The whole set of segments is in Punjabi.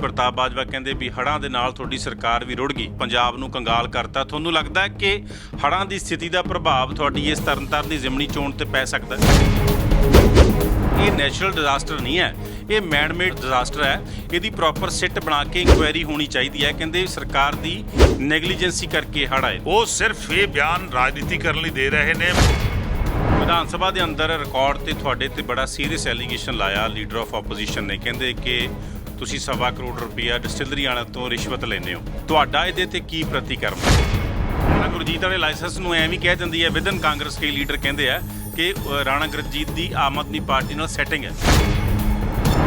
ਪ੍ਰਤਾਪ ਬਾਜਵਾ ਕਹਿੰਦੇ ਵੀ ਹੜ੍ਹਾਂ ਦੇ ਨਾਲ ਤੁਹਾਡੀ ਸਰਕਾਰ ਵੀ ਰੁੜ ਗਈ। ਪੰਜਾਬ ਨੂੰ ਕੰਗਾਲ ਕਰਤਾ। ਤੁਹਾਨੂੰ ਲੱਗਦਾ ਹੈ ਕਿ ਹੜ੍ਹਾਂ ਦੀ ਸਥਿਤੀ ਦਾ ਪ੍ਰਭਾਵ ਤੁਹਾਡੀ ਇਸ ਤਰਨਤਾਰਨ ਦੀ ਜ਼ਿਮਨੀ ਚੋਣ ਤੇ ਪੈ ਸਕਦਾ ਹੈ? ਇਹ ਨੈਚੁਰਲ ਡਿਜ਼ਾਸਟਰ ਨਹੀਂ ਹੈ। ਇਹ ਮੈਨ ਮੇਡ ਡਿਜ਼ਾਸਟਰ ਹੈ। ਇਹਦੀ ਪ੍ਰੋਪਰ ਸਿੱਟ ਬਣਾ ਕੇ ਇਨਕੁਆਇਰੀ ਹੋਣੀ ਚਾਹੀਦੀ ਹੈ। ਕਹਿੰਦੇ ਸਰਕਾਰ ਦੀ ਨੈਗਲੀਜੈਂਸੀ ਕਰਕੇ ਹੜ੍ਹ ਆਏ। ਉਹ ਸਿਰਫ ਇਹ ਬਿਆਨ ਰਾਜਨੀਤੀ ਕਰਨ ਲਈ ਦੇ ਰਹੇ ਨੇ। ਵਿਧਾਨ ਸਭਾ ਦੇ ਅੰਦਰ ਰਿਕਾਰਡ ਤੇ ਤੁਹਾਡੇ ਤੇ ਬੜਾ ਸੀਰੀਅਸ ਐਲੀਗੇਸ਼ਨ ਲਾਇਆ। ਲੀਡਰ ਆਫ ਆਪੋਜੀਸ਼ਨ ਨੇ। ਕਹਿੰਦੇ ਕਿ ਤੁਸੀਂ ਸਵਾ ਕਰੋੜ ਰੁਪਈਆ ਡਿਸਟਿਲਰੀ ਵਾਲਿਆਂ ਤੋਂ ਰਿਸ਼ਵਤ ਲੈਂਦੇ ਹੋ। ਤੁਹਾਡਾ ਇਹਦੇ ਤੇ ਕੀ ਪ੍ਰਤੀਕਰਮ ਹੈ? ਗੁਰਜੀਤ ਵਾਲੇ ਲਾਇਸੈਂਸ ਨੂੰ ਐਵੇਂ ਕਹਿ ਦਿੰਦੀ ਹੈ ਵਿਦਨ ਕਾਂਗਰਸ ਕੇ ਲੀਡਰ ਕਹਿੰਦੇ ਆ ਕਿ ਰਾਣਾ ਗੁਰਜੀਤ ਦੀ ਆਮ ਆਦਮੀ ਪਾਰਟੀ ਨਾਲ ਸੈਟਿੰਗ ਹੈ।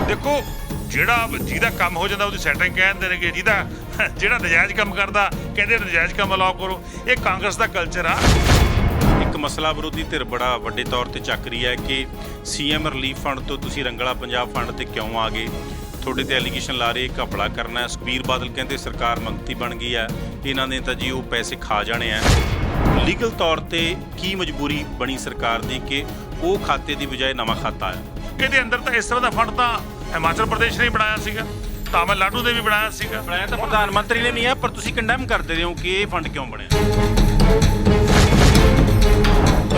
ਦੇਖੋ ਜਿਹੜਾ ਜਿਹਦਾ ਕੰਮ ਹੋ ਜਾਂਦਾ ਉਹਦੀ ਸੈਟਿੰਗ ਕਹਿੰਦੇ ਨੇਗੇ ਜਿਹਦਾ ਜਿਹੜਾ ਨਜਾਇਜ਼ ਕੰਮ ਕਰਦਾ ਕਹਿੰਦੇ ਨਜਾਇਜ਼ ਕੰਮ ਅਲਾਉ ਕਰੋ। ਇਹ ਕਾਂਗਰਸ ਦਾ ਕਲਚਰ ਆ। ਇੱਕ ਮਸਲਾ ਵਿਰੋਧੀ ਧਿਰ ਬੜਾ ਵੱਡੇ ਤੌਰ ਤੇ ਚੱਕ ਰਹੀ ਹੈ ਕਿ ਸੀਐਮ ਰਿਲੀਫ ਫੰਡ ਤੋਂ ਤੁਸੀਂ ਰੰਗਲਾ ਪੰਜਾਬ ਫੰਡ ਤੇ ਕਿਉਂ ਆ ਗਏ? ਤੁਹਾਡੇ ਤੇ ਐਲੀਗੇਸ਼ਨ ਲਾ ਰਹੇ ਘਪਲਾ ਕਰਨਾ ਹੈ। ਸੁਖਬੀਰ ਬਾਦਲ ਕਹਿੰਦੇ ਸਰਕਾਰ ਮੰਗਤੀ ਬਣ ਗਈ ਹੈ। ਇਹਨਾਂ ਨੇ ਤਾਂ ਜੀ ਉਹ ਪੈਸੇ ਖਾ ਜਾਣੇ ਆ। ਲੀਗਲ ਤੌਰ ਤੇ ਕੀ ਮਜਬੂਰੀ ਬਣੀ ਸਰਕਾਰ ਦੀ ਕਿ ਉਹ ਖਾਤੇ ਦੀ ਬਜਾਏ ਨਵਾਂ ਖਾਤਾ ਆਇਆ ਇਹਦੇ ਅੰਦਰ ਤਾਂ ਇਸ ਤਰ੍ਹਾਂ ਦਾ ਫੰਡ ਤਾਂ ਹਿਮਾਚਲ ਪ੍ਰਦੇਸ਼ ਨੇ ਹੀ ਬਣਾਇਆ ਸੀਗਾ। ਤਾਮਿਲਨਾਡੂ ਨੇ ਵੀ ਬਣਾਇਆ ਸੀਗਾ। ਬਣਾਇਆ ਤਾਂ ਪ੍ਰਧਾਨ ਮੰਤਰੀ ਨੇ ਨਹੀਂ ਹੈ ਪਰ ਤੁਸੀਂ ਕੰਡੈਮ ਕਰਦੇ ਰਹੇ ਹੋ ਕਿ ਇਹ ਫੰਡ ਕਿਉਂ ਬਣਿਆ?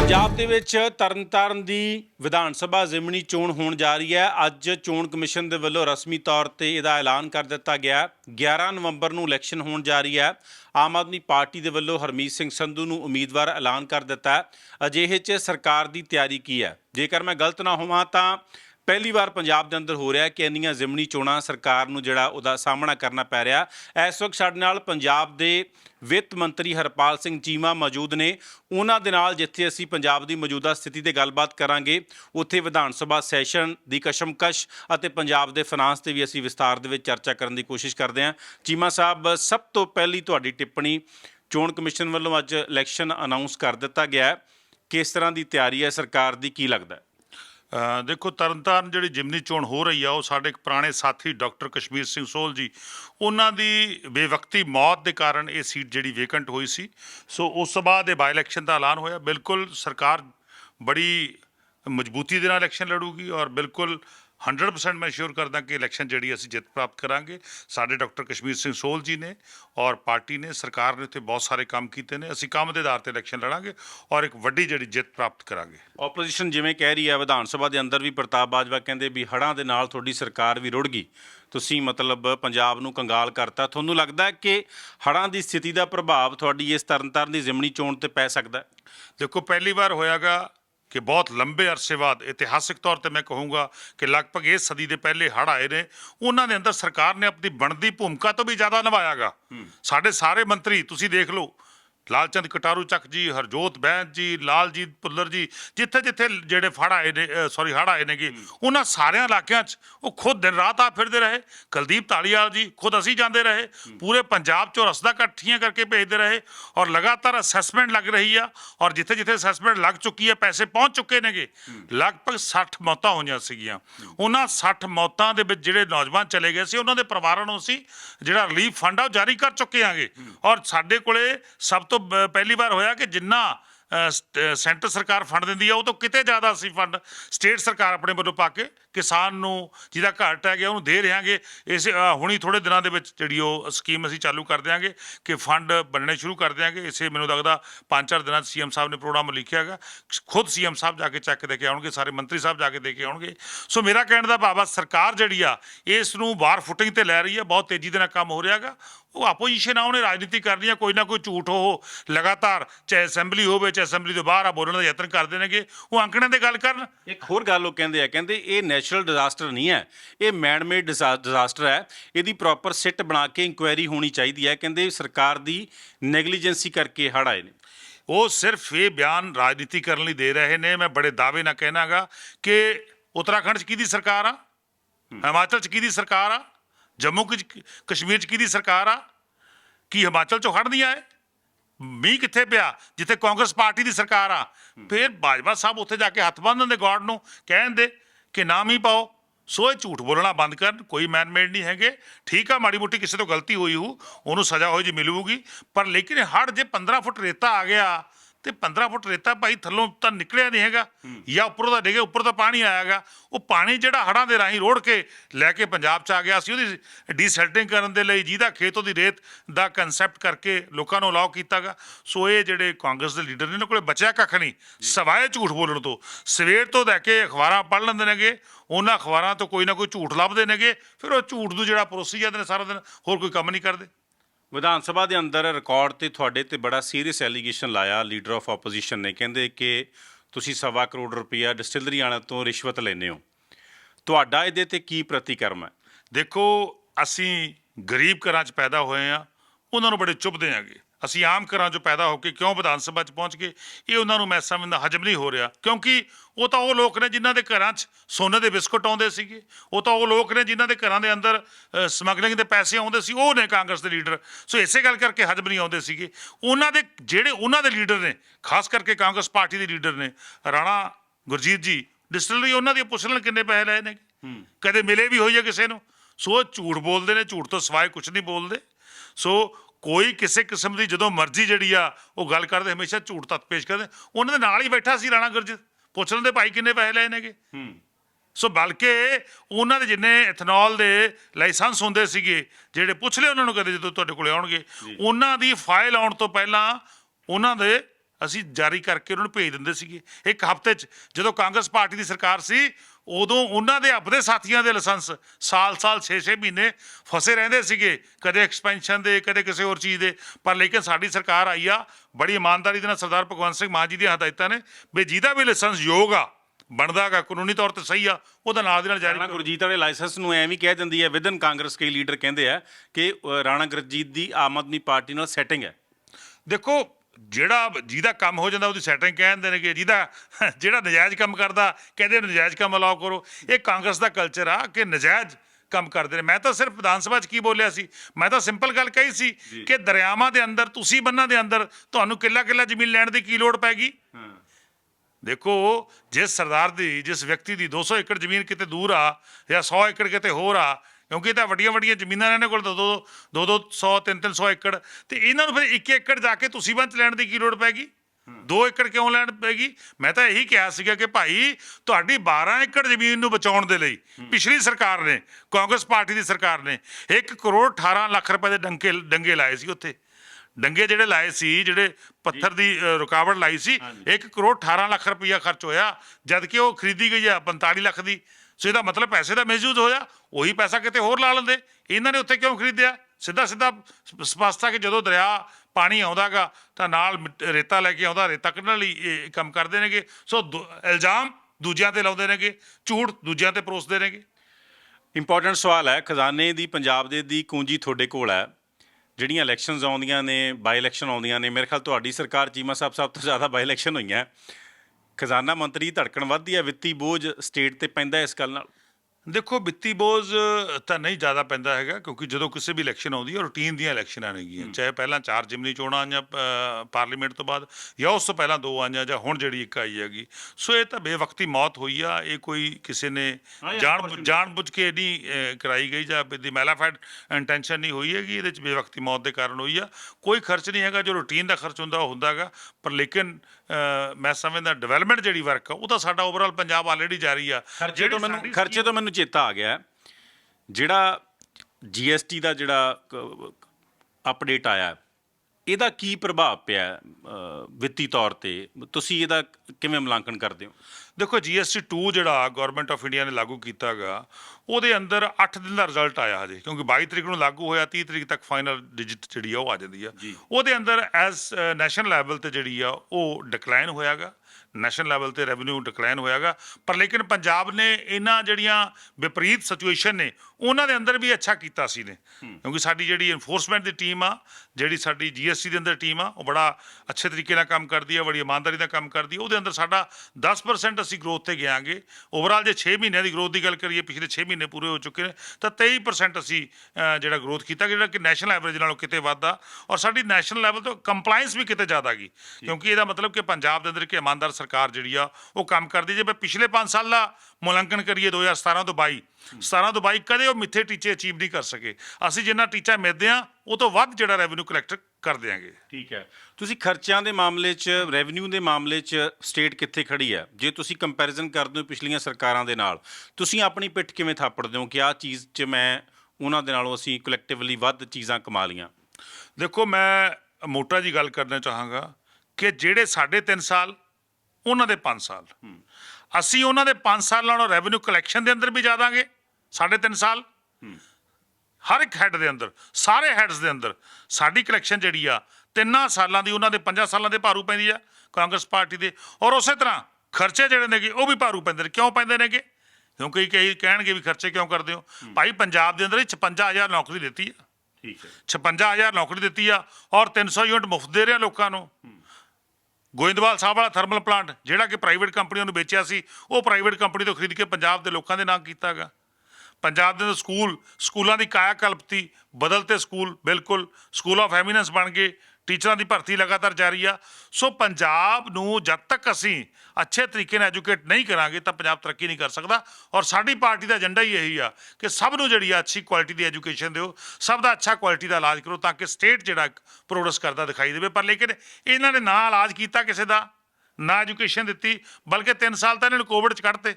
ਪੰਜਾਬ ਦੇ ਵਿੱਚ ਤਰਨਤਾਰਨ ਦੀ ਵਿਧਾਨ ਸਭਾ ਜ਼ਿਮਨੀ ਚੋਣ ਹੋਣ ਜਾ ਰਹੀ ਹੈ। ਅੱਜ ਚੋਣ ਕਮਿਸ਼ਨ ਦੇ ਵੱਲੋਂ ਰਸਮੀ ਤੌਰ ਤੇ ਇਹਦਾ ਐਲਾਨ ਕਰ ਦਿੱਤਾ ਗਿਆ। 11 ਨਵੰਬਰ ਨੂੰ ਇਲੈਕਸ਼ਨ ਹੋਣ ਜਾ ਰਹੀ ਹੈ। ਆਮ ਆਦਮੀ ਪਾਰਟੀ ਦੇ ਵੱਲੋਂ ਹਰਮੀਤ ਸਿੰਘ ਸੰਧੂ ਨੂੰ ਉਮੀਦਵਾਰ ਐਲਾਨ ਕਰ ਦਿੱਤਾ ਅਜਿਹੇ 'ਚ ਸਰਕਾਰ ਦੀ ਤਿਆਰੀ ਕੀ ਹੈ? ਜੇਕਰ ਮੈਂ ਗਲਤ ਨਾ ਹੋਵਾਂ ਤਾਂ ਪਹਿਲੀ ਵਾਰ ਪੰਜਾਬ ਦੇ ਅੰਦਰ ਹੋ ਰਿਹਾ ਕਿ ਇੰਨੀਆਂ ਜ਼ਿਮਨੀ ਚੋਣਾਂ ਸਰਕਾਰ ਨੂੰ ਜਿਹੜਾ ਉਹਦਾ ਸਾਹਮਣਾ ਕਰਨਾ ਪੈ ਰਿਹਾ। ਇਸ ਵਕਤ ਸਾਡੇ ਨਾਲ ਪੰਜਾਬ ਦੇ ਵਿੱਤ ਮੰਤਰੀ ਹਰਪਾਲ ਸਿੰਘ ਚੀਮਾ ਮੌਜੂਦ ਨੇ। ਉਹਨਾਂ ਦੇ ਨਾਲ ਜਿੱਥੇ ਅਸੀਂ ਪੰਜਾਬ ਦੀ ਮੌਜੂਦਾ ਸਥਿਤੀ ਤੇ ਗੱਲਬਾਤ ਕਰਾਂਗੇ, ਉੱਥੇ ਵਿਧਾਨ ਸਭਾ ਸੈਸ਼ਨ ਦੀ ਕਸ਼ਮਕਸ਼ ਅਤੇ ਪੰਜਾਬ ਦੇ ਫਾਈਨਾਂਸ ਤੇ ਵੀ ਅਸੀਂ ਵਿਸਤਾਰ ਦੇ ਵਿੱਚ ਚਰਚਾ ਕਰਨ ਦੀ ਕੋਸ਼ਿਸ਼ ਕਰਦੇ ਹਾਂ। ਚੀਮਾ ਸਾਹਿਬ, ਸਭ ਤੋਂ ਪਹਿਲੀ ਤੁਹਾਡੀ ਟਿੱਪਣੀ ਚੋਣ ਕਮਿਸ਼ਨ ਵੱਲੋਂ ਅੱਜ ਇਲੈਕਸ਼ਨ ਅਨਾਉਂਸ ਕਰ ਦਿੱਤਾ ਗਿਆ ਹੈ। ਕਿਸ ਤਰ੍ਹਾਂ ਦੀ ਤਿਆਰੀ ਹੈ ਸਰਕਾਰ ਦੀ, ਕੀ ਲੱਗਦਾ ਹੈ? ਦੇਖੋ, ਤਰਨਤਾਰਨ ਜਿਹੜੀ ਜਿਮਨੀ ਚੋਣ ਹੋ ਰਹੀ ਆ, ਉਹ ਸਾਡੇ ਇੱਕ ਪੁਰਾਣੇ ਸਾਥੀ ਡਾਕਟਰ ਕਸ਼ਮੀਰ ਸਿੰਘ ਸੋਲ ਜੀ, ਉਹਨਾਂ ਦੀ ਬੇਵਕਤੀ ਮੌਤ ਦੇ ਕਾਰਨ ਇਹ ਸੀਟ ਜਿਹੜੀ ਵੇਕੈਂਟ ਹੋਈ ਸੀ। ਸੋ ਉਸ ਤੋਂ ਬਾਅਦ ਇਹ ਬਾਈ ਇਲੈਕਸ਼ਨ ਦਾ ਐਲਾਨ ਹੋਇਆ। ਬਿਲਕੁਲ ਸਰਕਾਰ ਬੜੀ ਮਜ਼ਬੂਤੀ ਦੇ ਨਾਲ ਇਲੈਕਸ਼ਨ ਲੜੂਗੀ ਔਰ ਬਿਲਕੁਲ 100% ਮੈਂ ਸ਼ੋਰ ਕਰਦਾ ਕਿ ਇਲੈਕਸ਼ਨ ਜਿਹੜੀ ਅਸੀਂ ਜਿੱਤ ਪ੍ਰਾਪਤ ਕਰਾਂਗੇ। ਸਾਡੇ ਡਾਕਟਰ ਕਸ਼ਮੀਰ ਸਿੰਘ ਸੋਲ ਜੀ ਨੇ ਔਰ ਪਾਰਟੀ ਨੇ ਸਰਕਾਰ ਨੇ ਉੱਥੇ ਬਹੁਤ ਸਾਰੇ ਕੰਮ ਕੀਤੇ ਨੇ। ਅਸੀਂ ਕੰਮ ਦੇ ਆਧਾਰ ਤੇ ਇਲੈਕਸ਼ਨ ਲੜਾਂਗੇ ਔਰ ਇੱਕ ਵੱਡੀ ਜਿਹੜੀ ਜਿੱਤ ਪ੍ਰਾਪਤ ਕਰਾਂਗੇ। ਆਪੋਜੀਸ਼ਨ ਜਿਵੇਂ ਕਹਿ ਰਹੀ ਹੈ ਵਿਧਾਨ ਸਭਾ ਦੇ ਅੰਦਰ ਵੀ ਪ੍ਰਤਾਪ ਬਾਜਵਾ ਕਹਿੰਦੇ ਵੀ ਹੜ੍ਹਾਂ ਦੇ ਨਾਲ ਤੁਹਾਡੀ ਸਰਕਾਰ ਵੀ ਰੁੜ ਗਈ। ਤੁਸੀਂ ਮਤਲਬ ਪੰਜਾਬ ਨੂੰ ਕੰਗਾਲ ਕਰਤਾ। ਤੁਹਾਨੂੰ ਲੱਗਦਾ ਕਿ ਹੜ੍ਹਾਂ ਦੀ ਸਥਿਤੀ ਦਾ ਪ੍ਰਭਾਵ ਤੁਹਾਡੀ ਇਸ ਤਰਨਤਾਰਨ ਦੀ ਜ਼ਿਮਨੀ ਚੋਣ ਤੇ ਪੈ ਸਕਦਾ ਦੇਖੋ ਪਹਿਲੀ ਵਾਰ ਹੋਇਆਗਾ ਕਿ ਬਹੁਤ ਲੰਬੇ ਅਰਸੇ ਬਾਅਦ ਇਤਿਹਾਸਿਕ ਤੌਰ ਤੇ ਮੈਂ ਕਹੂੰਗਾ ਕਿ ਲਗਭਗ ਇਸ ਸਦੀ ਦੇ ਪਹਿਲੇ ਹੜ੍ਹ ਆਏ ਨੇ ਉਹਨਾਂ ਦੇ ਅੰਦਰ ਸਰਕਾਰ ਨੇ ਆਪਣੀ ਬਣਦੀ ਭੂਮਿਕਾ ਤੋਂ ਵੀ ਜ਼ਿਆਦਾ ਨਿਭਾਇਆਗਾ। ਸਾਡੇ ਸਾਰੇ ਮੰਤਰੀ ਤੁਸੀਂ ਦੇਖ ਲਓ ਲਾਲਚੰਦ ਕਟਾਰੂ ਚੱਕ ਜੀ ਹਰਜੋਤ ਬੈਂਸ ਜੀ ਲਾਲਜੀਤ ਭੁੱਲਰ ਜੀ ਜਿੱਥੇ ਜਿੱਥੇ ਜਿਹੜੇ ਫੜ ਆਏ ਨੇ ਸੌਰੀ ਹੜ੍ਹ ਆਏ ਨੇਗੇ ਉਹਨਾਂ ਸਾਰਿਆਂ ਇਲਾਕਿਆਂ 'ਚ ਉਹ ਖੁਦ ਦਿਨ ਰਾਤ ਆ ਫਿਰਦੇ ਰਹੇ। ਕੁਲਦੀਪ ਢਾਲੀਵਾਲ ਜੀ ਖੁਦ ਅਸੀਂ ਜਾਂਦੇ ਰਹੇ। ਪੂਰੇ ਪੰਜਾਬ 'ਚੋਂ ਰਸਦਾ ਇਕੱਠੀਆਂ ਕਰਕੇ ਭੇਜਦੇ ਰਹੇ ਔਰ ਲਗਾਤਾਰ ਅਸੈਸਮੈਂਟ ਲੱਗ ਰਹੀ ਆ ਔਰ ਜਿੱਥੇ ਜਿੱਥੇ ਅਸੈਸਮੈਂਟ ਲੱਗ ਚੁੱਕੀ ਹੈ ਪੈਸੇ ਪਹੁੰਚ ਚੁੱਕੇ ਨੇਗੇ ਲਗਭਗ 60 ਮੌਤਾਂ ਹੋਈਆਂ ਸੀਗੀਆਂ। ਉਹਨਾਂ 60 ਮੌਤਾਂ ਦੇ ਵਿੱਚ ਜਿਹੜੇ ਨੌਜਵਾਨ ਚਲੇ ਗਏ ਸੀ ਉਹਨਾਂ ਦੇ ਪਰਿਵਾਰਾਂ ਨੂੰ ਅਸੀਂ ਜਿਹੜਾ ਰਿਲੀਫ ਫੰਡ ਆ ਉਹ ਜਾਰੀ ਕਰ ਚੁੱਕੇ ਆਂਗੇ। ਔਰ ਸਾਡੇ ਕੋਲੇ ਸਭ ਤੋਂ ਬ- ਪਹਿਲੀ ਵਾਰ ਹੋਇਆ ਕਿ ਜਿੰਨਾ ਸੈਂਟਰ ਸਰਕਾਰ ਫੰਡ ਦਿੰਦੀ ਆ, ਉਹ ਤੋਂ ਕਿਤੇ ਜ਼ਿਆਦਾ ਅਸੀਂ ਫੰਡ ਸਟੇਟ ਸਰਕਾਰ ਆਪਣੇ ਵੱਲੋਂ ਪਾ ਕੇ ਕਿਸਾਨ ਨੂੰ ਜਿਹਦਾ ਘਾਟ ਹੈ ਗਿਆ, ਉਹਨੂੰ ਦੇ ਰਹਾਂਗੇ। ਇਸ ਹੁਣੀ ਥੋੜੇ ਦਿਨਾਂ ਦੇ ਵਿੱਚ ਜਿਹੜੀ ਉਹ ਸਕੀਮ ਅਸੀਂ ਚਾਲੂ ਕਰ ਦਿਆਂਗੇ ਕਿ ਫੰਡ ਬਣਨੇ ਸ਼ੁਰੂ ਕਰ ਦਿਆਂਗੇ। ਇਸੇ ਮੈਨੂੰ ਲੱਗਦਾ ਪੰਜ ਚਾਰ ਦਿਨਾਂ 'ਚ ਸੀਐਮ ਸਾਹਿਬ ਨੇ ਪ੍ਰੋਗਰਾਮ ਲਿਖਿਆ ਹੈਗਾ। ਖੁਦ ਸੀਐਮ ਸਾਹਿਬ ਜਾ ਕੇ ਚੈੱਕ ਦੇ ਕੇ ਆਉਣਗੇ, ਸਾਰੇ ਮੰਤਰੀ ਸਾਹਿਬ ਜਾ ਕੇ ਦੇ ਕੇ ਆਉਣਗੇ। ਸੋ ਮੇਰਾ ਕਹਿਣ ਦਾ ਭਾਵ ਆ, ਸਰਕਾਰ ਜਿਹੜੀ ਆ, ਇਸ ਨੂੰ ਬਾਹਰ ਫੁੱਟਿੰਗ ਤੇ ਲੈ ਰਹੀ ਹੈ ਬਹੁਤ ਤੇਜ਼ੀ ਦੇ ਨਾਲ ਕੰਮ ਹੋ ਰਿਹਾ ਹੈਗਾ। ਉਹ ਆਪੋਜੀਸ਼ਨ ਆ ਉਹਨੇ ਰਾਜਨੀਤੀ ਕਰਨੀ ਆ ਕੋਈ ਨਾ ਕੋਈ ਝੂਠ ਉਹ ਲਗਾਤਾਰ ਚਾਹੇ ਅਸੈਂਬਲੀ ਹੋਵੇ ਚਾਹੇ ਅਸੈਂਬਲੀ ਤੋਂ ਬਾਹਰ ਆ ਬੋਲਣ ਦਾ ਯਤਨ ਕਰਦੇ ਨੇਗੇ। ਉਹ ਅੰਕੜਿਆਂ ਤੇ ਗੱਲ ਕਰਨ। ਇੱਕ ਹੋਰ ਗੱਲ ਉਹ ਕਹਿੰਦੇ ਆ ਕਹਿੰਦੇ ਇਹ ਨੈਚੁਰਲ ਡਿਜ਼ਾਸਟਰ ਨਹੀਂ ਹੈ ਇਹ ਮੈਨ ਮੇਡ ਡਿਜ਼ਾਸਟਰ ਹੈ ਇਹਦੀ ਪ੍ਰੋਪਰ ਸਿੱਟ ਬਣਾ ਕੇ ਇਨਕੁਆਇਰੀ ਹੋਣੀ ਚਾਹੀਦੀ ਹੈ। ਕਹਿੰਦੇ ਸਰਕਾਰ ਦੀ ਨੈਗਲੀਜੈਂਸੀ ਕਰਕੇ ਹੜ੍ਹ ਆਏ ਨੇ। ਉਹ ਸਿਰਫ ਇਹ ਬਿਆਨ ਰਾਜਨੀਤੀ ਕਰਨ ਲਈ ਦੇ ਰਹੇ ਨੇ ਮੈਂ ਬੜੇ ਦਾਅਵੇ ਨਾਲ ਕਹਿਣਾਗਾ ਕਿ ਉੱਤਰਾਖੰਡ 'ਚ ਕਿਹਦੀ ਸਰਕਾਰ ਆ? ਹਿਮਾਚਲ 'ਚ ਕਿਹਦੀ ਸਰਕਾਰ ਆ? ਜੰਮੂ ਕਸ਼- ਕਸ਼ਮੀਰ 'ਚ ਕਿਹਦੀ ਸਰਕਾਰ ਆ? ਕੀ ਹਿਮਾਚਲ 'ਚੋਂ ਹੜ੍ਹ ਨਹੀਂ ਆਏ ਮੀਂਹ ਕਿੱਥੇ ਪਿਆ? ਜਿੱਥੇ ਕਾਂਗਰਸ ਪਾਰਟੀ ਦੀ ਸਰਕਾਰ ਆ। ਫਿਰ ਬਾਜਵਾ ਸਾਹਿਬ ਉੱਥੇ ਜਾ ਕੇ ਹੱਥ ਬੰਨ੍ਹਣ ਦੇ ਗੋਡ ਨੂੰ, ਕਹਿੰਦੇ ਕਿ ਨਾ ਮੀਂਹ ਪਾਓ। ਸੋ ਇਹ ਝੂਠ ਬੋਲਣਾ ਬੰਦ ਕਰਨ, ਕੋਈ ਮੈਨ ਮੇਡ ਨਹੀਂ ਹੈਗੇ। ਠੀਕ ਆ, ਮਾੜੀ ਮੋਟੀ ਕਿਸੇ ਤੋਂ ਗਲਤੀ ਹੋਈ ਹੋ ਉਹਨੂੰ ਸਜ਼ਾ ਹੋਈ ਜੀ ਮਿਲੂਗੀ। ਪਰ ਲੇਕਿਨ ਹੜ ਜੇ 15 ਫੁੱਟ ਰੇਤਾ ਆ ਗਿਆ ਤੇ 15 ਫੁੱਟ ਰੇਤਾ ਭਾਈ ਥੱਲੋਂ ਤਾਂ ਨਿਕਲਿਆ ਨਹੀਂ ਹੈਗਾ ਜਾਂ ਉੱਪਰੋਂ ਦਾ ਡਿੱਗੇ, ਉੱਪਰ ਤਾਂ ਪਾਣੀ ਆਇਆਗਾ ਉਹ ਪਾਣੀ ਜਿਹੜਾ ਹੜਾਂ ਦੇ ਰਾਹੀਂ ਰੋੜ ਕੇ ਲੈ ਕੇ ਪੰਜਾਬ ਚ ਆ ਗਿਆ ਸੀ, ਉਹਦੀ ਡੀਸੈਲਟਿੰਗ ਕਰਨ ਦੇ ਲਈ ਜਿਹਦਾ ਖੇਤ ਉਹਦੀ ਰੇਤ ਦਾ ਕਨਸੈਪਟ ਕਰਕੇ ਲੋਕਾਂ ਨੂੰ ਅਲਾਉ ਕੀਤਾਗਾ ਸੋ ਇਹ ਜਿਹੜੇ ਕਾਂਗਰਸ ਦੇ ਲੀਡਰ ਨੇ, ਇਹਨਾਂ ਕੋਲੇ ਬਚਿਆ ਕੱਖ ਨਹੀਂ। ਸਵਾਏ ਝੂਠ ਬੋਲਣ ਤੋਂ। ਸਵੇਰ ਤੋਂ ਲੈ ਕੇ ਅਖਬਾਰਾਂ ਪੜ੍ਹ ਲੈਂਦੇ ਨੇਗੇ, ਉਹਨਾਂ ਅਖਬਾਰਾਂ ਤੋਂ ਕੋਈ ਨਾ ਕੋਈ ਝੂਠ ਲੱਭਦੇ ਨੇਗੇ, ਫਿਰ ਉਹ ਝੂਠ ਨੂੰ ਜਿਹੜਾ ਪਰੋਸੀ ਜਾਂਦੇ ਨੇ ਸਾਰਾ ਦਿਨ, ਹੋਰ ਕੋਈ ਕੰਮ ਨਹੀਂ ਕਰਦੇ। ਵਿਧਾਨ ਸਭਾ ਦੇ ਅੰਦਰ ਰਿਕਾਰਡ ਤੇ ਤੁਹਾਡੇ ਤੇ ਬੜਾ ਸੀਰੀਅਸ ਐਲੀਗੇਸ਼ਨ ਲਾਇਆ ਲੀਡਰ ਆਫ ਆਪੋਜੀਸ਼ਨ ਨੇ, ਕਹਿੰਦੇ ਕਿ ਤੁਸੀਂ ਸਵਾ ਕਰੋੜ ਰੁਪਇਆ ਡਿਸਟਿਲਰੀ ਵਾਲਿਆਂ ਤੋਂ ਰਿਸ਼ਵਤ ਲੈਂਦੇ ਹੋ। ਤੁਹਾਡਾ ਇਹਦੇ ਤੇ ਕੀ ਪ੍ਰਤੀਕਰਮ ਹੈ? ਦੇਖੋ, ਅਸੀਂ ਗਰੀਬ ਘਰਾਂ 'ਚ ਪੈਦਾ ਹੋਏ ਆ ਉਹਨਾਂ ਨੂੰ ਬੜੇ ਚੁੱਭਦੇ ਆਂਗੇ। ਅਸੀਂ ਆਮ ਘਰਾਂ 'ਚੋਂ ਪੈਦਾ ਹੋ ਕੇ ਕਿਉਂ ਵਿਧਾਨ ਸਭਾ 'ਚ ਪਹੁੰਚ ਗਏ? ਇਹ ਉਹਨਾਂ ਨੂੰ ਮੈਂ ਸਮਝਦਾ ਹਜਮ ਨਹੀਂ ਹੋ ਰਿਹਾ। ਕਿਉਂਕਿ ਉਹ ਤਾਂ ਉਹ ਲੋਕ ਨੇ ਜਿਨ੍ਹਾਂ ਦੇ ਘਰਾਂ 'ਚ ਸੋਨੇ ਦੇ ਬਿਸਕੁਟ ਆਉਂਦੇ ਸੀਗੇ। ਉਹ ਤਾਂ ਉਹ ਲੋਕ ਨੇ ਜਿਨ੍ਹਾਂ ਦੇ ਘਰਾਂ ਦੇ ਅੰਦਰ ਸਮਗਲਿੰਗ ਦੇ ਪੈਸੇ ਆਉਂਦੇ ਸੀ। ਉਹ ਨੇ ਕਾਂਗਰਸ ਦੇ ਲੀਡਰ। ਸੋ ਇਸੇ ਗੱਲ ਕਰਕੇ ਹਜਮ ਨਹੀਂ ਆਉਂਦੇ ਸੀਗੇ। ਉਹਨਾਂ ਦੇ ਜਿਹੜੇ ਉਹਨਾਂ ਦੇ ਲੀਡਰ ਨੇ ਖਾਸ ਕਰਕੇ ਕਾਂਗਰਸ ਪਾਰਟੀ ਦੇ ਲੀਡਰ ਨੇ ਰਾਣਾ ਗੁਰਜੀਤ ਜੀ ਡਿਸਟਿਲਰੀ ਉਹਨਾਂ ਦੀ ਪੁੱਛ ਲੈਣ ਕਿੰਨੇ ਪੈਸੇ ਲਏ ਨੇ? ਕਦੇ ਮਿਲੇ ਵੀ ਹੋਈ ਹੈ ਕਿਸੇ ਨੂੰ? ਸੋ ਝੂਠ ਬੋਲਦੇ ਨੇ ਝੂਠ ਤੋਂ ਸਿਵਾਏ ਕੁਝ ਨਹੀਂ ਬੋਲਦੇ। ਸੋ ਕੋਈ ਕਿਸੇ ਕਿਸਮ ਦੀ ਜਦੋਂ ਮਰਜ਼ੀ ਜਿਹੜੀ ਆ ਉਹ ਗੱਲ ਕਰਦੇ ਹਮੇਸ਼ਾ ਝੂਠ ਤੱਤ ਪੇਸ਼ ਕਰਦੇ। ਉਹਨਾਂ ਦੇ ਨਾਲ ਹੀ ਬੈਠਾ ਸੀ ਰਾਣਾ ਗੁਰਜੀਤ। ਪੁੱਛ ਲੈਂਦੇ ਭਾਈ ਕਿੰਨੇ ਪੈਸੇ ਲਏ ਨੇਗੇ? ਸੋ ਬਲਕਿ ਉਹਨਾਂ ਦੇ ਜਿੰਨੇ ਇਥਨੋਲ ਦੇ ਲਾਇਸੈਂਸ ਹੁੰਦੇ ਸੀਗੇ ਜਿਹੜੇ ਪੁੱਛ ਲਿਓ ਉਹਨਾਂ ਨੂੰ ਕਦੇ ਜਦੋਂ ਤੁਹਾਡੇ ਕੋਲੇ ਆਉਣਗੇ ਉਹਨਾਂ ਦੀ ਫਾਈਲ ਆਉਣ ਤੋਂ ਪਹਿਲਾਂ ਉਹਨਾਂ ਦੇ ਅਸੀਂ ਜਾਰੀ ਕਰਕੇ ਉਹਨਾਂ ਨੂੰ ਭੇਜ ਦਿੰਦੇ ਸੀਗੇ। ਇੱਕ ਹਫ਼ਤੇ 'ਚ ਜਦੋਂ ਕਾਂਗਰਸ ਪਾਰਟੀ ਦੀ ਸਰਕਾਰ ਸੀ ਉਦੋਂ ਉਹਨਾਂ ਦੇ ਆਪਣੇ ਸਾਥੀਆਂ ਦੇ ਲਾਇਸੈਂਸ ਸਾਲ-ਸਾਲ 6-6 ਮਹੀਨੇ ਫਸੇ ਰਹਿੰਦੇ ਸੀਗੇ। ਕਦੇ ਐਕਸਪੈਂਸ਼ਨ ਦੇ ਕਦੇ ਕਿਸੇ ਹੋਰ ਚੀਜ਼ ਦੇ। ਪਰ ਲੇਕਿਨ ਸਾਡੀ ਸਰਕਾਰ ਆਈ ਆ ਬੜੀ ਇਮਾਨਦਾਰੀ ਦੇ ਨਾਲ ਸਰਦਾਰ ਭਗਵੰਤ ਸਿੰਘ ਮਾਨ ਜੀ ਦੀਆਂ ਹਦਾਇਤਾਂ ਨੇ ਵੀ ਜਿਹਦਾ ਵੀ ਲਾਇਸੈਂਸ ਯੋਗ ਆ ਬਣਦਾਗਾ ਕਾਨੂੰਨੀ ਤੌਰ ਤੇ ਸਹੀ ਆ ਉਹਦਾ ਨਾਲ ਦੀ ਨਾਲ ਜਾਰੀ ਰਾਣਾ ਗੁਰਜੀਤ ਵਾਲੇ ਲਾਇਸੈਂਸ ਨੂੰ ਐਵੇਂ ਕਹਿ ਦਿੰਦੀ ਹੈ ਵਿਦਨ ਕਾਂਗਰਸ ਕਈ ਲੀਡਰ ਕਹਿੰਦੇ ਆ ਕਿ ਰਾਣਾ ਗੁਰਜੀਤ ਦੀ ਆਮ ਆਦਮੀ ਪਾਰਟੀ ਨਾਲ ਸੈਟਿੰਗ ਹੈ। ਦੇਖੋ ਜਿਹੜਾ ਜਿਹਦਾ ਕੰਮ ਹੋ ਜਾਂਦਾ ਉਹਦੀ ਸੈਟਿੰਗ ਕਹਿੰਦੇ ਨੇ ਕਿ ਜਿਹਦਾ ਜਿਹੜਾ ਨਜਾਇਜ਼ ਕੰਮ ਕਰਦਾ ਕਹਿੰਦੇ ਨਜਾਇਜ਼ ਕੰਮ ਅਲਾਉ ਕਰੋ। ਇਹ ਕਾਂਗਰਸ ਦਾ ਕਲਚਰ ਆ ਕਿ ਨਜਾਇਜ਼ ਕੰਮ ਕਰਦੇ ਨੇ। ਮੈਂ ਤਾਂ ਸਿਰਫ ਵਿਧਾਨ ਸਭਾ 'ਚ ਕੀ ਬੋਲਿਆ ਸੀ? ਮੈਂ ਤਾਂ ਸਿੰਪਲ ਗੱਲ ਕਹੀ ਸੀ ਕਿ ਦਰਿਆਵਾਂ ਦੇ ਅੰਦਰ ਤੁਸੀਂ ਬੰਨਾਂ ਦੇ ਅੰਦਰ ਤੁਹਾਨੂੰ ਕਿੱਲਾ ਕਿੱਲਾ ਜ਼ਮੀਨ ਲੈਣ ਦੀ ਕੀ ਲੋੜ ਪੈਗੀ? ਦੇਖੋ ਜਿਸ ਸਰਦਾਰ ਦੀ ਜਿਸ ਵਿਅਕਤੀ ਦੀ 200 ਏਕੜ ਜ਼ਮੀਨ ਕਿਤੇ ਦੂਰ ਆ ਜਾਂ 100 ਏਕੜ ਕਿਤੇ ਹੋਰ ਆ ਕਿਉਂਕਿ ਇਹ ਤਾਂ ਵੱਡੀਆਂ ਵੱਡੀਆਂ ਜ਼ਮੀਨਾਂ ਨੇ ਇਹਨਾਂ ਕੋਲ ਦੋ ਦੋ ਦੋ ਦੋ 100 3 300 ਏਕੜ। ਤੇ ਇਹਨਾਂ ਨੂੰ ਫਿਰ 1 ਏਕੜ ਜਾ ਕੇ ਤੁਸੀਂ ਬੰਚ ਲੈਣ ਦੀ ਕੀ ਲੋੜ ਪੈਗੀ 2 ਏਕੜ ਕਿਉਂ ਲੈਣ ਪੈਗੀ ਮੈਂ ਤਾਂ ਇਹੀ ਕਿਹਾ ਸੀਗਾ ਕਿ ਭਾਈ ਤੁਹਾਡੀ 12 ਏਕੜ ਜ਼ਮੀਨ ਨੂੰ ਬਚਾਉਣ ਦੇ ਲਈ ਪਿਛਲੀ ਸਰਕਾਰ ਨੇ ਕਾਂਗਰਸ ਪਾਰਟੀ ਦੀ ਸਰਕਾਰ ਨੇ 1 ਕਰੋੜ 18 ਲੱਖ ਰੁਪਏ ਦੇ ਡੰਕੇ ਡੰਗੇ ਲਾਏ ਸੀ ਉੱਥੇ। ਡੰਗੇ ਜਿਹੜੇ ਲਾਏ ਸੀ ਜਿਹੜੇ ਪੱਥਰ ਦੀ ਰੁਕਾਵਟ ਲਾਈ ਸੀ 1 ਕਰੋੜ 18 ਲੱਖ ਰੁਪਈਆ ਖਰਚ ਹੋਇਆ ਜਦ ਕਿ ਉਹ ਖਰੀਦੀ ਗਈ ਆ 45 ਲੱਖ ਦੀ। ਸੋ ਇਹਦਾ ਮਤਲਬ ਪੈਸੇ ਦਾ ਮਿਸਯੂਜ਼ ਹੋਇਆ, ਉਹੀ ਪੈਸਾ ਕਿਤੇ ਹੋਰ ਲਾ ਲੈਂਦੇ। ਇਹਨਾਂ ਨੇ ਉੱਥੇ ਕਿਉਂ ਖਰੀਦਿਆ? ਸਿੱਧਾ ਸਿੱਧਾ ਸਪਸ਼ਟ ਆ ਕਿ ਜਦੋਂ ਦਰਿਆ ਪਾਣੀ ਆਉਂਦਾਗਾ, ਤਾਂ ਨਾਲ ਮਿੱਟ- ਰੇਤਾ ਲੈ ਕੇ ਆਉਂਦਾ, ਰੇਤਾ ਕੱਢਣ ਲਈ ਕੰਮ ਕਰਦੇ ਨੇਗੇ। ਸੋ ਦੁ- ਇਲਜ਼ਾਮ ਦੂਜਿਆਂ ਤੇ ਲਾਉਂਦੇ ਨੇਗੇ, ਝੂਠ ਦੂਜਿਆਂ ਤੇ ਪਰੋਸਦੇ ਨੇਗੇ। ਇੰਪੋਰਟੈਂਟ ਸਵਾਲ ਹੈ, ਖਜ਼ਾਨੇ ਦੀ ਪੰਜਾਬ ਦੇ ਦੀ ਕੁੰਜੀ ਤੁਹਾਡੇ ਕੋਲ ਹੈ। ਜਿਹੜੀਆਂ ਇਲੈਕਸ਼ਨਸ ਆਉਂਦੀਆਂ ਨੇ ਬਾਈ ਇਲੈਕਸ਼ਨ ਆਉਂਦੀਆਂ ਨੇ, ਮੇਰੇ ਖਿਆਲ ਤੁਹਾਡੀ ਸਰਕਾਰ ਚੀਮਾ ਸਾਹਿਬ ਸਭ ਤੋਂ ਜ਼ਿਆਦਾ ਬਾਈ ਇਲੈਕਸ਼ਨ ਹੋਈਆਂ। ਖਜ਼ਾਨਾ ਮੰਤਰੀ ਧੜਕਣ ਵੱਧਦੀ ਹੈ ਵਿੱਤੀ ਬੋਝ ਸਟੇਟ ਤੇ ਪੈਂਦਾ ਇਸ ਗੱਲ ਨਾਲ। ਦੇਖੋ ਵਿੱਤੀ ਬੋਝ ਤਾਂ ਨਹੀਂ ਜ਼ਿਆਦਾ ਪੈਂਦਾ ਹੈਗਾ ਕਿਉਂਕਿ ਜਦੋਂ ਕਿਸੇ ਵੀ ਇਲੈਕਸ਼ਨ ਆਉਂਦੀ ਹੈ ਰੂਟੀਨ ਦੀਆਂ ਇਲੈਕਸ਼ਨਾਂ ਨੇਗੀਆਂ। ਚਾਹੇ ਪਹਿਲਾਂ ਚਾਰ ਜਿਮਨੀ ਚੋਣਾਂ ਆਈਆਂ ਅ, ਪਾਰਲੀਮੈਂਟ ਤੋਂ ਬਾਅਦ ਜਾਂ ਉਸ ਤੋਂ ਪਹਿਲਾਂ ਦੋ ਆਈਆਂ ਜਾਂ ਹੁਣ ਜਿਹੜੀ ਇੱਕ ਆਈ ਹੈਗੀ। ਸੋ ਇਹ ਤਾਂ ਬੇਵਕਤੀ ਮੌਤ ਹੋਈ ਆ ਇਹ ਕੋਈ ਕਿਸੇ ਨੇ ਜਾਣ ਜਾਣ ਬੁੱਝ ਕੇ ਨਹੀਂ ਕਰਾਈ ਗਈ ਜਾਂ ਦੀ ਮੈਲਾਫਾਈਡ ਇੰਟੈਂਸ਼ਨ ਨਹੀਂ ਹੋਈ ਹੈਗੀ ਇਹਦੇ ਚ ਬੇਵਕਤੀ ਮੌਤ ਦੇ ਕਾਰਨ ਹੋਈ ਆ। ਕੋਈ ਖਰਚ ਨਹੀਂ ਹੈਗਾ ਜੋ ਰੂਟੀਨ ਦਾ ਖਰਚ ਹੁੰਦਾ ਉਹ ਹੁੰਦਾਗਾ ਪਰ ਲੇਕਿਨ ਮੈਂ ਸਮਝਦਾ ਡਿਵੈਲਪਮੈਂਟ ਜਿਹੜੀ ਵਰਕ ਆ ਉਹ ਤਾਂ ਸਾਡਾ ਓਵਰਆਲ ਪੰਜਾਬ ਆਲਰੇਡੀ ਜਾਰੀ ਆ। ਜਿਹੜੀ ਤੋਂ ਮੈਨੂੰ ਖਰਚੇ ਤੋਂ ਮੈਨੂੰ ਚੇਤਾ ਆ ਗਿਆ ਜਿਹੜਾ ਜੀਐਸਟੀ ਦਾ ਜਿਹੜਾ ਅਪਡੇਟ ਆਇਆ ਇਹਦਾ ਕੀ ਪ੍ਰਭਾਵ ਪਿਆ ਵਿੱਤੀ ਤੌਰ ਤੇ? ਤੁਸੀਂ ਇਹਦਾ ਕਿਵੇਂ ਮੁਲਾਂਕਣ ਕਰਦੇ ਹੋ? ਦੇਖੋ GST 2 ਜਿਹੜਾ ਗਵਰਨਮੈਂਟ ਆਫ ਇੰਡੀਆ ਨੇ ਲਾਗੂ ਕੀਤਾਗਾ ਉਹਦੇ ਅੰਦਰ 8 ਦਿਨ ਦਾ ਰਿਜ਼ਲਟ ਆਇਆ ਹਜੇ ਕਿਉਂਕਿ 22 ਤਰੀਕ ਨੂੰ ਲਾਗੂ ਹੋਇਆ 30 ਤਰੀਕ ਤੱਕ ਫਾਈਨਲ ਡਿਜਿਟ ਜਿਹੜੀ ਆ ਉਹ ਆ ਜਾਂਦੀ ਆ। ਉਹਦੇ ਅੰਦਰ ਐਸ ਨੈਸ਼ਨਲ ਲੈਵਲ ਤੇ ਜਿਹੜੀ ਆ ਉਹ ਡਿਕਲਾਈਨ ਹੋਇਆਗਾ ਨੈਸ਼ਨਲ ਲੈਵਲ ਤੇ ਰੈਵਨਿਊ ਡਿਕਲਾਈਨ ਹੋਇਆਗਾ। ਪਰ ਲੇਕਿਨ ਪੰਜਾਬ ਨੇ ਇਹਨਾਂ ਜਿਹੜੀਆਂ ਵਿਪਰੀਤ ਸਿਚੁਏਸ਼ਨ ਨੇ ਉਹਨਾਂ ਦੇ ਅੰਦਰ ਵੀ ਅੱਛਾ ਕੀਤਾ ਸੀ ਨੇ। ਕਿਉਂਕਿ ਸਾਡੀ ਜਿਹੜੀ ਐਨਫੋਰਸਮੈਂਟ ਦੀ ਟੀਮ ਆ ਜਿਹੜੀ ਸਾਡੀ GST ਦੇ ਅੰਦਰ ਟੀਮ ਆ ਉਹ ਬੜਾ ਅੱਛੇ ਤਰੀਕੇ ਨਾਲ ਕੰਮ ਕਰਦੀ ਆ ਬੜੀ ਇਮਾਨਦਾਰੀ ਨਾਲ ਕੰਮ ਕਰਦੀ ਆ। ਉਹਦੇ ਅੰਦਰ ਸਾਡਾ 10% ਅਸੀਂ ਗਰੋਥ ਤੇ ਗਿਆਂਗੇ। ਓਵਰਆਲ ਜੇ 6 ਮਹੀਨਿਆਂ ਦੀ ਗਰੋਥ ਦੀ ਗੱਲ ਕਰੀਏ ਪਿਛਲੇ 6 ਮਹੀਨੇ ਪੂਰੇ ਹੋ ਚੁੱਕੇ ਨੇ ਤਾਂ 23% ਅਸੀਂ ਜਿਹੜਾ ਗਰੋਥ ਕੀਤਾ ਜਿਹੜਾ ਕਿ ਨੈਸ਼ਨਲ ਐਵਰੇਜ ਨਾਲੋਂ ਕਿਤੇ ਵੱਧ ਆ ਔਰ ਸਾਡੀ ਨੈਸ਼ਨਲ ਲੈਵਲ ਤੋਂ ਕੰਪਲਾਈਂਸ ਵੀ ਕਿਤੇ ਜ਼ਿਆਦਾ ਗਈ ਕਿਉਂਕਿ ਇਹਦਾ ਮਤਲਬ ਕਿ ਪੰਜਾਬ ਦੇ ਅੰਦਰ ਕਿ ਇਮਾਨਦਾਰੀ ਇਮਾਨਦਾਰ ਸਰਕਾਰ ਜਿਹੜੀ ਆ ਉਹ ਕੰਮ ਕਰਦੀ ਜੇ। ਮੈਂ ਪਿਛਲੇ 5 ਸਾਲ ਦਾ ਮੁਲਾਂਕਣ ਕਰੀਏ 2017 ਤੋਂ 22 17 ਤੋਂ 22 ਕਦੇ ਉਹ ਮਿੱਥੇ ਟੀਚੇ ਅਚੀਵ ਨਹੀਂ ਕਰ ਸਕੇ। ਅਸੀਂ ਜਿੰਨਾ ਟੀਚਾ ਮਿਲਦੇ ਆ ਉਹ ਤੋਂ ਵੱਧ ਜਿਹੜਾ ਰੈਵਨਿਊ ਕਲੈਕਟ ਕਰ ਦਿਆਂਗੇ। ਠੀਕ ਹੈ। ਤੁਸੀਂ ਖਰਚਿਆਂ ਦੇ ਮਾਮਲੇ 'ਚ ਰੈਵਨਿਊ ਦੇ ਮਾਮਲੇ 'ਚ ਸਟੇਟ ਕਿੱਥੇ ਖੜੀ ਹੈ? ਜੇ ਤੁਸੀਂ ਕੰਪੈਰੀਜ਼ਨ ਕਰਦੇ ਹੋ ਪਿਛਲੀਆਂ ਸਰਕਾਰਾਂ ਦੇ ਨਾਲ ਤੁਸੀਂ ਆਪਣੀ ਪਿੱਠ ਕਿਵੇਂ ਥਾਪੜਦੇ ਹੋ ਕਿ ਆਹ ਚੀਜ਼ 'ਚ ਮੈਂ ਉਹਨਾਂ ਦੇ ਨਾਲੋਂ ਅਸੀਂ ਕਲੈਕਟਿਵਲੀ ਵੱਧ ਚੀਜ਼ਾਂ ਕਮਾ ਲੀਆਂ ਦੇਖੋ ਮੈਂ ਮੋਟਾ ਜੀ ਗੱਲ ਕਰਨਾ ਚਾਹਾਂਗਾ ਕਿ ਜਿਹੜੇ ਸਾਢੇ 3 ਸਾਲ ਉਹਨਾਂ ਦੇ 5 ਸਾਲ। ਅਸੀਂ ਉਹਨਾਂ ਦੇ 5 ਸਾਲ ਨਾਲੋਂ ਰੈਵਨਿਊ ਕਲੈਕਸ਼ਨ ਦੇ ਅੰਦਰ ਵੀ ਜਾਵਾਂਗੇ ਸਾਢੇ 3 ਸਾਲ। ਹਰ ਇੱਕ ਹੈੱਡ ਦੇ ਅੰਦਰ ਸਾਰੇ ਹੈੱਡਸ ਦੇ ਅੰਦਰ ਸਾਡੀ ਕਲੈਕਸ਼ਨ ਜਿਹੜੀ ਆ ਤਿੰਨਾਂ ਸਾਲਾਂ ਦੀ ਉਹਨਾਂ ਦੇ 5 ਸਾਲਾਂ ਦੇ ਭਾਰੂ ਪੈਂਦੀ ਆ ਕਾਂਗਰਸ ਪਾਰਟੀ ਦੇ। ਔਰ ਉਸੇ ਤਰ੍ਹਾਂ ਖਰਚੇ ਜਿਹੜੇ ਨੇਗੇ ਉਹ ਵੀ ਭਾਰੂ ਪੈਂਦੇ ਨੇ। ਕਿਉਂ ਪੈਂਦੇ ਨੇਗੇ? ਕਿਉਂਕਿ ਕਈ ਕਹਿਣਗੇ ਵੀ ਖਰਚੇ ਕਿਉਂ ਕਰਦੇ ਹੋ? ਭਾਈ ਪੰਜਾਬ ਦੇ ਅੰਦਰ ਹੀ 55000 ਨੌਕਰੀ ਦਿੱਤੀ ਆ। ਠੀਕ ਹੈ। 56000 ਨੌਕਰੀ ਦਿੱਤੀ ਆ ਔਰ 300 ਯੂਨਿਟ ਮੁਫਤ ਦੇ ਰਿਹਾ ਲੋਕਾਂ ਨੂੰ। ਗੋਇੰਦਵਾਲ ਸਾਹਿਬ ਵਾਲਾ ਥਰਮਲ ਪਲਾਂਟ ਜਿਹੜਾ ਕਿ ਪ੍ਰਾਈਵੇਟ ਕੰਪਨੀਆਂ ਨੂੰ ਵੇਚਿਆ ਸੀ, ਉਹ ਪ੍ਰਾਈਵੇਟ ਕੰਪਨੀ ਤੋਂ ਖਰੀਦ ਕੇ ਪੰਜਾਬ ਦੇ ਲੋਕਾਂ ਦੇ ਨਾਂ ਕੀਤਾਗਾ ਪੰਜਾਬ ਦੇ ਸਕੂਲ ਸਕੂਲਾਂ ਦੀ ਕਾਇਆ ਕਲਪਤੀ ਬਦਲਤੇ ਸਕੂਲ ਬਿਲਕੁਲ ਸਕੂਲ ਆਫ ਐਮੀਨੈਂਸ ਬਣ ਗਏ। ਟੀਚਰਾਂ ਦੀ ਭਰਤੀ ਲਗਾਤਾਰ ਜਾਰੀ ਆ। ਸੋ ਪੰਜਾਬ ਨੂੰ ਜਦ ਤੱਕ ਅਸੀਂ ਅੱਛੇ ਤਰੀਕੇ ਨਾਲ ਐਜੂਕੇਟ ਨਹੀਂ ਕਰਾਂਗੇ ਤਾਂ ਪੰਜਾਬ ਤਰੱਕੀ ਨਹੀਂ ਕਰ ਸਕਦਾ। ਔਰ ਸਾਡੀ ਪਾਰਟੀ ਦਾ ਏਜੰਡਾ ਹੀ ਇਹੀ ਆ ਕਿ ਸਭ ਨੂੰ ਜਿਹੜੀ ਆ ਅੱਛੀ ਕੁਆਲਿਟੀ ਦੀ ਐਜੂਕੇਸ਼ਨ ਦਿਓ ਸਭ ਦਾ ਅੱਛਾ ਕੁਆਲਿਟੀ ਦਾ ਇਲਾਜ ਕਰੋ ਤਾਂ ਕਿ ਸਟੇਟ ਜਿਹੜਾ ਪ੍ਰੋਗਰੈਸ ਕਰਦਾ ਦਿਖਾਈ ਦੇਵੇ। ਪਰ ਲੇਕਿਨ ਇਹਨਾਂ ਨੇ ਨਾ ਇਲਾਜ ਕੀਤਾ ਕਿਸੇ ਦਾ ਨਾ ਐਜੂਕੇਸ਼ਨ ਦਿੱਤੀ ਬਲਕਿ 3 ਸਾਲ ਤਾਂ ਇਹਨਾਂ ਨੂੰ ਕੋਵਿਡ ਚ ਕੱਢਤੇ।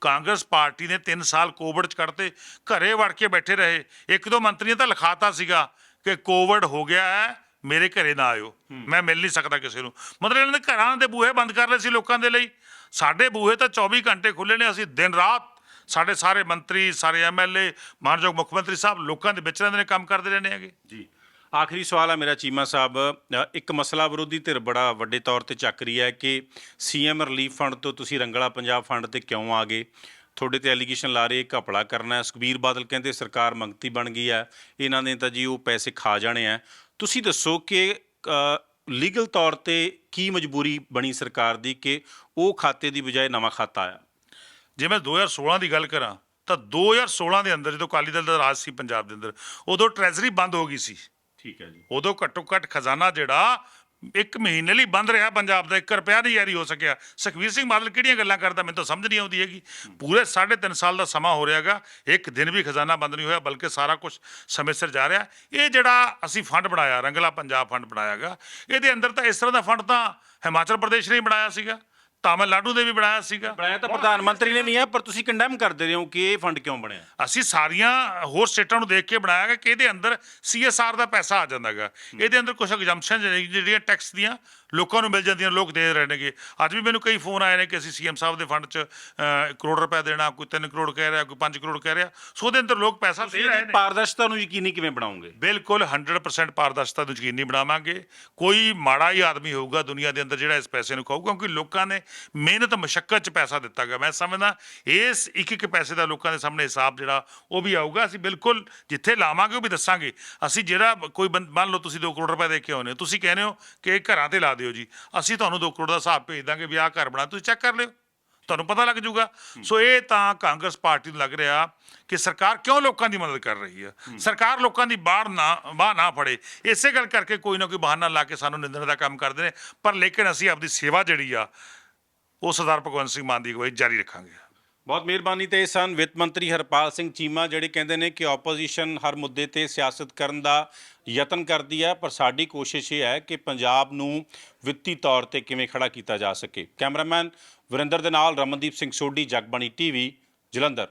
ਕਾਂਗਰਸ ਪਾਰਟੀ ਨੇ 3 ਸਾਲ ਕੋਵਿਡ ਚ ਕੱਢਤੇ। ਘਰੇ ਵੜ ਕੇ ਬੈਠੇ ਰਹੇ। ਇੱਕ ਦੋ ਮੰਤਰੀਆਂ ਤਾਂ ਲਿਖਾਤਾ ਸੀਗਾ ਕਿ ਕੋਵਿਡ ਹੋ ਗਿਆ ਹੈ ਮੇਰੇ ਘਰੇ ਨਾ ਆਇਓ। ਮੈਂ ਮਿਲ ਨਹੀਂ ਸਕਦਾ ਕਿਸੇ ਨੂੰ। ਮਤਲਬ ਇਹਨਾਂ ਦੇ ਘਰਾਂ ਦੇ ਬੂਹੇ ਬੰਦ ਕਰ ਲਏ ਸੀ ਲੋਕਾਂ ਦੇ ਲਈ। ਸਾਡੇ ਬੂਹੇ ਤਾਂ 24 ਘੰਟੇ ਖੁੱਲੇ ਨੇ। ਅਸੀਂ ਦਿਨ ਰਾਤ ਸਾਡੇ ਸਾਰੇ ਮੰਤਰੀ, ਸਾਰੇ ਐਮਐਲਏ ਮਾਨਯੋਗ ਮੁੱਖ ਮੰਤਰੀ ਸਾਹਿਬ ਲੋਕਾਂ ਦੇ ਵਿੱਚ ਰਹਿੰਦੇ ਨੇ, ਕੰਮ ਕਰਦੇ ਰਹਿੰਦੇ ਹੈਗੇ। ਜੀ। ਆਖਰੀ ਸਵਾਲ ਆ ਮੇਰਾ ਚੀਮਾ ਸਾਹਿਬ। ਇੱਕ ਮਸਲਾ ਵਿਰੋਧੀ ਧਿਰ ਬੜਾ ਵੱਡੇ ਤੌਰ ਤੇ ਚੱਕ ਰਹੀ ਹੈ ਕਿ ਸੀਐਮ ਰਿਲੀਫ ਫੰਡ ਤੋਂ ਤੁਸੀਂ ਰੰਗਲਾ ਪੰਜਾਬ ਫੰਡ ਤੇ ਕਿਉਂ ਆ ਗਏ? ਤੁਹਾਡੇ ਤੇ ਐਲੀਗੇਸ਼ਨ ਲਾ ਰਹੇ ਘਪਲਾ ਕਰਨਾ ਹੈ। ਸੁਖਬੀਰ ਬਾਦਲ ਕਹਿੰਦੇ ਸਰਕਾਰ ਮੰਗਤੀ ਬਣ ਗਈ ਹੈ। ਇਹਨਾਂ ਨੇ ਤਾਂ ਜੀ ਉਹ ਪੈਸੇ ਖਾ ਜਾਣੇ ਆ ਤੁਸੀਂ ਦੱਸੋ ਕਿ ਲੀਗਲ ਤੌਰ ਤੇ ਕੀ ਮਜਬੂਰੀ ਬਣੀ ਸਰਕਾਰ ਦੀ ਕਿ ਉਹ ਖਾਤੇ ਦੀ ਬਜਾਏ ਨਵਾਂ ਖਾਤਾ ਆਇਆ? ਜੇ ਮੈਂ 2016 ਦੀ ਗੱਲ ਕਰਾਂ ਤਾਂ 2016 ਦੇ ਅੰਦਰ ਜਦੋਂ ਅਕਾਲੀ ਦਲ ਦਾ ਰਾਜ ਸੀ ਪੰਜਾਬ ਦੇ ਅੰਦਰ ਉਦੋਂ ਟ੍ਰੈਜ਼ਰੀ ਬੰਦ ਹੋ ਗਈ ਸੀ। ਠੀਕ ਹੈ ਜੀ। ਉਦੋਂ ਘੱਟੋ ਘੱਟ ਖਜ਼ਾਨਾ ਜਿਹੜਾ ਇੱਕ ਮਹੀਨੇ ਲਈ ਬੰਦ ਰਿਹਾ ਪੰਜਾਬ ਦਾ 1 ਰੁਪਿਆ ਨਹੀਂ ਜਾਰੀ ਹੋ ਸਕਿਆ। ਸੁਖਵੀਰ ਸਿੰਘ ਬਾਦਲ ਕਿਹੜੀਆਂ ਗੱਲਾਂ ਕਰਦਾ ਮੈਨੂੰ ਤਾਂ ਸਮਝ ਨਹੀਂ ਆਉਂਦੀ ਹੈਗੀ। ਪੂਰੇ 3.5 ਸਾਲ ਦਾ ਸਮਾਂ ਹੋ ਰਿਹਾਗਾ, ਇੱਕ ਦਿਨ ਵੀ ਖਜ਼ਾਨਾ ਬੰਦ ਨਹੀਂ ਹੋਇਆ, ਬਲਕਿ ਸਾਰਾ ਕੁਝ ਸਮੇਂ ਸਿਰ ਜਾ ਰਿਹਾ। ਇਹ ਜਿਹੜਾ ਅਸੀਂ ਫੰਡ ਬਣਾਇਆ, ਰੰਗਲਾ ਪੰਜਾਬ ਫੰਡ ਬਣਾਇਆਗਾ, ਇਹਦੇ ਅੰਦਰ ਤਾਂ ਇਸ ਤਰ੍ਹਾਂ ਦਾ ਫੰਡ ਤਾਂ ਹਿਮਾਚਲ ਪ੍ਰਦੇਸ਼ ਨੇ ਹੀ ਬਣਾਇਆ ਸੀਗਾ। ਤਾਮਿਲਨਾਡੂ ਦੇ ਵੀ ਬਣਾਇਆ ਸੀਗਾ। ਬਣਾਇਆ ਤਾਂ ਪ੍ਰਧਾਨ ਮੰਤਰੀ ਨੇ ਨਹੀਂ ਹੈ ਪਰ ਤੁਸੀਂ ਕੰਡੈਮ ਕਰਦੇ ਰਹੇ ਹੋ ਕਿ ਇਹ ਫੰਡ ਕਿਉਂ ਬਣਿਆ? ਅਸੀਂ ਸਾਰੀਆਂ ਹੋਰ ਸਟੇਟਾਂ ਨੂੰ ਦੇਖ ਕੇ ਬਣਾਇਆ ਗਿਆ ਕਿ ਇਹਦੇ ਅੰਦਰ ਸੀਐਸਆਰ ਦਾ ਪੈਸਾ ਆ ਜਾਂਦਾਗਾ। ਇਹਦੇ ਅੰਦਰ ਕੁਝ ਐਗਜ਼ੰਪਸ਼ਨ ਜਿਹੜੀਆਂ ਟੈਕਸ ਦੀਆਂ ਲੋਕਾਂ ਨੂੰ ਮਿਲ ਜਾਂਦੀਆਂ ਲੋਕ ਦੇ ਰਹੇ ਨੇਗੇ। ਅੱਜ ਵੀ ਮੈਨੂੰ ਕਈ ਫੋਨ ਆਏ ਨੇ ਕਿ ਅਸੀਂ ਸੀਐਮ ਸਾਹਿਬ ਦੇ ਫੰਡ 'ਚ ਕਰੋੜ ਰੁਪਏ ਦੇਣਾ ਕੋਈ 3 ਕਰੋੜ ਕਹਿ ਰਿਹਾ ਕੋਈ 5 ਕਰੋੜ ਕਹਿ ਰਿਹਾ। ਸੋ ਉਹਦੇ ਅੰਦਰ ਲੋਕ ਪੈਸਾ ਦੇ ਰਹੇ ਨੇ। ਪਾਰਦਰਸ਼ਤਾ ਨੂੰ ਯਕੀਨੀ ਕਿਵੇਂ ਬਣਾਉਂਗੇ ਬਿਲਕੁਲ 100% ਪਾਰਦਰਸ਼ਤਾ ਨੂੰ ਯਕੀਨੀ ਬਣਾਵਾਂਗੇ। ਕੋਈ ਮਾੜਾ ਹੀ ਆਦਮੀ ਹੋਊਗਾ ਦੁਨੀਆ ਦੇ ਅੰਦਰ ਜਿਹੜਾ ਇਸ ਪੈਸੇ ਨੂੰ ਖਾਊਗਾ ਕਿਉਂਕਿ ਲੋਕਾਂ ਨੇ ਮਿਹਨਤ ਮਸ਼ੱਕਤ 'ਚ ਪੈਸਾ ਦਿੱਤਾ ਗਿਆ। ਮੈਂ ਸਮਝਦਾ ਇਸ ਇੱਕ ਇੱਕ ਪੈਸੇ ਦਾ ਲੋਕਾਂ ਦੇ ਸਾਹਮਣੇ ਹਿਸਾਬ ਜਿਹੜਾ ਉਹ ਵੀ ਆਊਗਾ। ਅਸੀਂ ਬਿਲਕੁਲ ਜਿੱਥੇ ਲਾਵਾਂਗੇ ਉਹ ਵੀ ਦੱਸਾਂਗੇ। ਅਸੀਂ ਜਿਹੜਾ ਕੋਈ ਮੰਨ ਲਓ ਤੁਸੀਂ 2 ਕਰੋੜ ਰੁਪਏ ਦੇ ਕੇ ਆਉਂਦੇ ਹੋ ਤੁਸੀਂ ਕਹਿੰਦੇ ਹੋ ਕਿ ਘਰਾਂ ਤੇ ਲਾ ਦਿਓ ਜੀ। ਅਸੀਂ ਤੁਹਾਨੂੰ 2 ਕਰੋੜ ਦਾ ਹਿਸਾਬ ਭੇਜ ਦਾਂਗੇ ਵੀ ਆਹ ਘਰ ਬਣਾ ਤੁਸੀਂ ਚੈੱਕ ਕਰ ਲਿਓ। ਤੁਹਾਨੂੰ ਪਤਾ ਲੱਗ ਜਾਊਗਾ। ਸੋ ਇਹ ਤਾਂ ਕਾਂਗਰਸ ਪਾਰਟੀ ਨੂੰ ਲੱਗ ਰਿਹਾ ਕਿ ਸਰਕਾਰ ਕਿਉਂ ਲੋਕਾਂ ਦੀ ਮਦਦ ਕਰ ਰਹੀ ਹੈ? ਸਰਕਾਰ ਲੋਕਾਂ ਦੀ ਬਾਹਰ ਨਾ ਬਾਹ ਨਾ ਫੜੇ। ਇਸੇ ਗੱਲ ਕਰਕੇ ਕੋਈ ਨਾ ਕੋਈ ਬਹਾਨਾ ਲਾ ਕੇ ਸਾਨੂੰ ਨਿੰਦਣ ਦਾ ਕੰਮ ਕਰਦੇ ਨੇ। ਪਰ ਲੇਕਿਨ ਅਸੀਂ ਆਪਦੀ ਸੇਵਾ ਜਿਹੜੀ ਆ ਉਹ ਸਰਦਾਰ ਭਗਵੰਤ ਸਿੰਘ ਮਾਨ ਦੀ ਅਗਵਾਈ ਜਾਰੀ ਰੱਖਾਂਗੇ। ਬਹੁਤ ਮਿਹਰਬਾਨੀ ਤੇ ਇਹ ਸਨ ਵਿੱਤ ਮੰਤਰੀ ਹਰਪਾਲ ਸਿੰਘ ਚੀਮਾ, ਜਿਹੜੇ ਕਹਿੰਦੇ ਨੇ ਕਿ ਆਪੋਜੀਸ਼ਨ ਹਰ ਮੁੱਦੇ ਤੇ ਸਿਆਸਤ ਕਰਨ ਦਾ ਯਤਨ ਕਰਦੀ ਹੈ, ਪਰ ਸਾਡੀ ਕੋਸ਼ਿਸ਼ ਇਹ ਹੈ ਕਿ ਪੰਜਾਬ ਨੂੰ ਵਿੱਤੀ ਤੌਰ ਤੇ ਕਿਵੇਂ ਖੜਾ ਕੀਤਾ ਜਾ ਸਕੇ। ਕੈਮਰਾਮੈਨ ਵਰਿੰਦਰ ਦੇ ਨਾਲ ਰਮਨਦੀਪ ਸਿੰਘ ਸੋਢੀ, ਜਗਬਾਣੀ ਟੀਵੀ, ਜਲੰਧਰ।